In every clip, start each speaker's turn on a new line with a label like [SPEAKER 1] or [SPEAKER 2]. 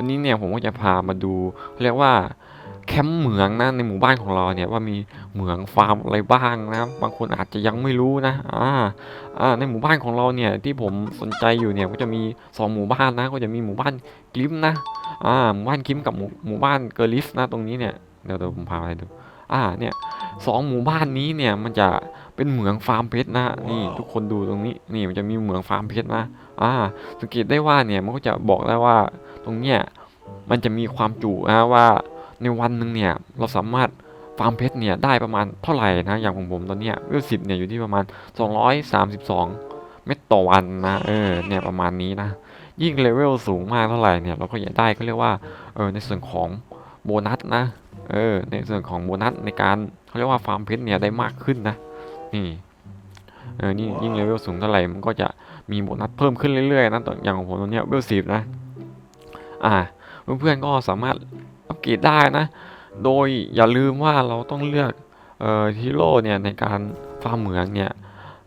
[SPEAKER 1] วันนี้เนี่ยผมก็จะพามาดูเรียกว่าแคมป์เหมืองนะในหมู่บ้านของเราเนี่ยว่ามีเหมืองฟาร์มอะไรบ้างนะบางคนอาจจะยังไม่รู้นะอ่าอ่าในหมู่บ้านของเราเนี่ยที่ผมสนใจอยู่เนี่ยก็จะมีสองหมู่บ้านนะก็จะมีหมู่บ้านกลิมนะอ่าหมู่บ้านกลิมกับหมู่หมู่บ้านเกอร์ลิฟนะตรงนี้เนี่ยเดี๋ยวเดี๋ยวผมพาไปดูอ่าเนี่ยสองหมู่บ้านนี้เนี่ยมันจะ เป็นเหมืองฟาร์มเพชรนะนี่ทุกคนดูตรงนี้นี่มันจะมีเหมืองฟาร์มเพชรนะอ่าสังเกตได้ว่าเนี่ยมันก็จะบอกได้ว่าตรงเนี้ยมันจะมีความจุนะว่าในวันหนึ่งเนี่ยเราสามารถฟาร์มเพชรเนี่ยได้ประมาณเท่าไหร่นะอย่างของผมตอนเนี้ยเวลสิบเนี่ยอยู่ที่ประมาณ 232 เม็ดต่อวันนะเออเนี่ยประมาณนี้นะยิ่งเลเวลสูงมากเท่าไหร่เนี่ยเราก็จะได้ก็เรียกว่าเออในส่วนของโบนัสนะเออในส่วนของโบนัสในการเขาเรียกว่าฟาร์มเพชรเนี่ยได้มากขึ้นนะ นี่เออนี่ยิ่งเลเวลสูงเท่าไหร่มันก็จะมีโบนัสเพิ่มขึ้นเรื่อยๆนะตอนอย่างของผมตอนนี้ยเวลสิบนะอ่าเพื่อนๆก็สามารถอัปเกรดได้นะ โดยอย่าลืมว่าเราต้องเลือกเอ่อฮีโร่เนี่ยในการฟาร์มเหมืองเนี่ย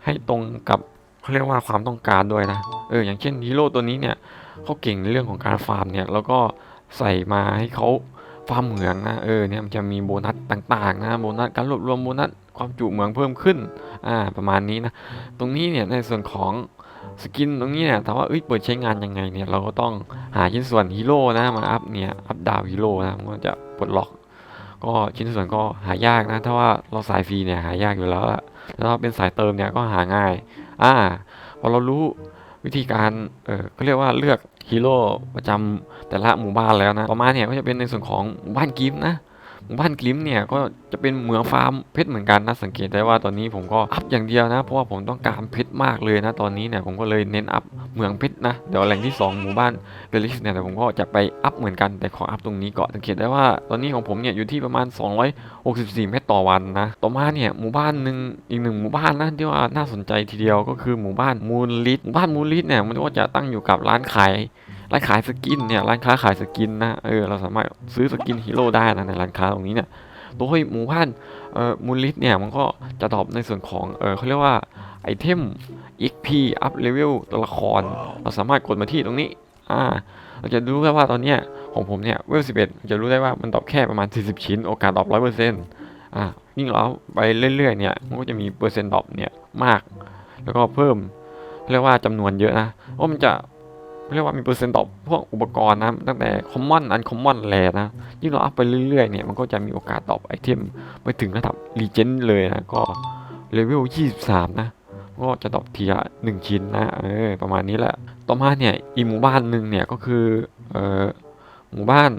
[SPEAKER 1] ให้ตรงกับเขาเรียกว่าความต้องการด้วยนะเอออย่างเช่นฮีโร่ตัวนี้เนี่ยเขาเก่งในเรื่องของการฟาร์มเนี่ยแล้วก็ใส่มาให้เขา ฟาร์มเหมืองนะเออเนี่ยมันจะมีโบนัสต่างๆนะโบนัสการรวบรวมโบนัสความจุเหมืองเพิ่มขึ้นอ่าประมาณนี้นะ ตรงนี้เนี่ยในส่วนของสกินตรงนี้เนี่ยถามว่าเอ้ยเปิดใช้งานยังไงเนี่ยเราก็ต้องหาชิ้นส่วนฮีโร่นะมาอัพเนี่ยอัพดาวฮีโร่นะมันก็จะปลดล็อก ก็ชิ้นส่วนก็หายากนะถ้าว่าเราสายฟรีเนี่ยหายากอยู่แล้วแล้วถ้าเป็นสายเติมเนี่ยก็หาง่ายอ่าพอเรารู้วิธีการเออก็เรียกว่าเลือก ฮีโร่ประจำแต่ละหมู่บ้านแล้วนะต่อมาเนี่ยก็จะเป็นในส่วนของหมู่บ้านกิฟต์นะ หมู่บ้านกลิมเนี่ยก็จะเป็นเหมืองฟาร์มเพชรเหมือนกันนะสังเกตได้ว่าตอนนี้ผมก็อัพอย่างเดียวนะเพราะว่าผมต้องการเพชรมากเลยนะตอนนี้เนี่ยผมก็เลยเน้นอัพเหมืองเพชรนะเดี๋ยวแหล่งที่สองหมู่บ้านเบลิสเนี่ยแต่ผมก็จะไปอัพเหมือนกันแต่ขออัพตรงนี้ก่อนสังเกตได้ว่าตอนนี้ของผมเนี่ยอยู่ที่ประมาณ 264 เมตรต่อวันนะต่อมาเนี่ยหมู่บ้านหนึ่งอีกหนึ่งหมู่บ้านนะที่ว่าน่าสนใจทีเดียวก็คือหมู่บ้านมูลลิทหมู่บ้านมูลลิทเนี่ยมันก็จะตั้งอยู่กับร้านขาย ร้านขายสกินเนี่ยร้านค้าขายสกินนะเออเราสามารถซื้อสกินฮีโร่ได้นะในร้านค้าตรงนี้เนี่ยโดยหมู่บ้านเอ่อมูลลิทเนี่ยมันก็จะตอบในส่วนของเออเขาเรียกว่าไอเทม XP up level ตัวละคร เราสามารถกดมาที่ตรงนี้อ่าเราจะรู้ได้ว่าตอนเนี้ยของผมเนี่ยเวล11จะรู้ได้ว่ามันตอบแค่ประมาณ 40 ชิ้น โอกาสตอบ100%อ่ายิ่งเราไปเรื่อยๆเนี่ยมันก็จะมีเปอร์เซ็นต์ตอบเนี่ยมาก แล้วก็เพิ่มเรียกว่าจำนวนเยอะนะเพราะมันจะ เรียกว่ามีเปอร์เซ็นต์ตอบพวกอุปกรณ์นะตั้งแต่ common uncommon แลนะยิ่งเราอัพไปเรื่อยๆเนี่ยมันก็จะมีโอกาสตอบไอเทมไปถึงระดับ legend เลยนะก็เลเวล23 นะ ก็จะตอบเทีละหนึ่งชิ้นนะเออประมาณนี้แหละต่อมาเนี่ยอีกหมู่บ้านหนึ่งเนี่ยก็คือเออหมู่บ้าน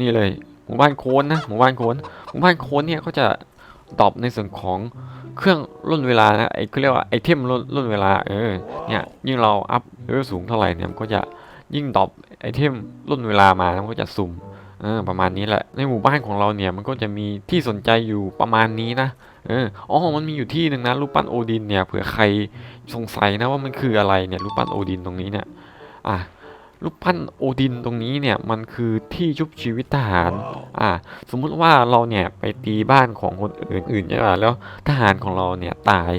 [SPEAKER 1] นี่เลยหมู่บ้านโคนนะหมู่บ้านโคนหมู่บ้านโคนเนี่ยก็จะ ตอบในส่วนของเครื่องร่นเวลานะไอ้เขาเรียกว่าไอเทมร่นร่นเวลาเออเนี่ยยิ่งเราอัพเลเวลสูงเท่าไหร่เนี่ยมันก็จะยิ่งตอบไอเทมร่นเวลามามันก็จะสุ่มเออประมาณนี้แหละในหมู่บ้านของเราเนี่ยมันก็จะมีที่สนใจอยู่ประมาณนี้นะเอออ๋อมันมีอยู่ที่หนึ่งนะรูปปั้นโอดินเนี่ยเผื่อใครสงสัยนะว่ามันคืออะไรเนี่ยรูปปั้นโอดินตรงนี้เนี่ยอะ รูปปั้นโอดินตรงนี้เนี่ยมันคือที่ชุบชีวิตทหาร อะสมมุติว่าเราเนี่ยไปตีบ้านของคนอื่นอื่นใช่ป่ะแล้วทหารของเราเนี่ยตาย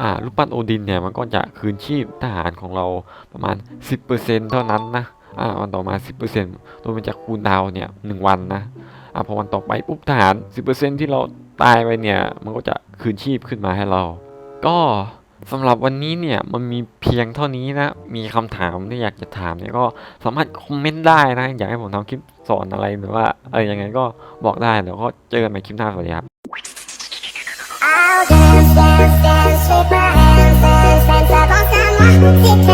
[SPEAKER 1] อ่า รูปปั้นโอดินเนี่ยมันก็จะคืนชีพทหารของเราประมาณ 10%เท่านั้นนะ อ่า วันต่อมา 10%โดยมันจะคูณดาวน์เนี่ยหนึ่งวันนะ อะพอวันต่อไปปุ๊บทหาร 10%ที่เราตายไปเนี่ยมันก็จะคืนชีพขึ้นมาให้เรา ก็ สำหรับวันนี้เนี่ยมันมีเพียงเท่านี้นะ มีคำถามที่อยากจะถามเนี่ยก็สามารถคอมเมนต์ได้นะ อยากให้ผมทำคลิปสอนอะไรหรือว่าอะไรยังไงก็บอกได้แล้วก็เจอกันใหม่คลิปหน้าสวัสดีครับ
[SPEAKER 2] I'll dance, dance, dance with my hands, hands, hands up on someone.